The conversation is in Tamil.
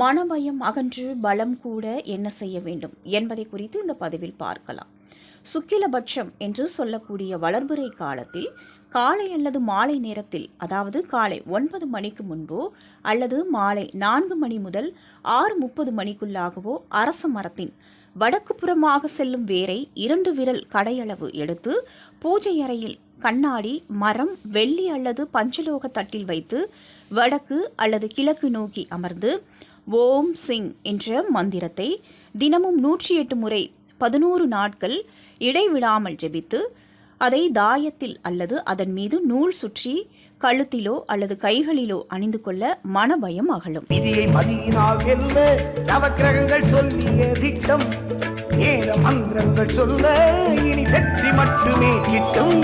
மனபயம் அகன்று பலம் கூட என்ன செய்ய வேண்டும் என்பதை குறித்து இந்த பதிவில் பார்க்கலாம். சுக்கிலபட்சம் என்று சொல்லக்கூடிய வளர்புரை காலத்தில் காலை அல்லது மாலை நேரத்தில் அதாவது காலை ஒன்பது மணிக்கு முன்போ அல்லது மாலை நான்கு மணி முதல் ஆறு முப்பது மணிக்குள்ளாகவோ அரச மரத்தின் வடக்கு புறமாக செல்லும் வேரை இரண்டு விரல் கடையளவு எடுத்து பூஜை அறையில் கண்ணாடி மரம் வெள்ளி அல்லது பஞ்சலோக தட்டில் வைத்து வடக்கு அல்லது கிழக்கு நோக்கி அமர்ந்து ஓம் சிங் என்ற மந்திரத்தை தினமும் நூற்றி எட்டு முறை பதினோரு நாட்கள் இடைவிடாமல் ஜெபித்து அதை தாயத்தில் அல்லது அதன் மீது நூல் சுற்றி கழுத்திலோ அல்லது கைகளிலோ அணிந்து கொள்ள மனபயம் அகலும். நவக்கிரகங்கள் சொல்லிய திட்டம் மந்திரங்கள் சொல்ல இனி வெற்றி மட்டுமே கிட்டும்.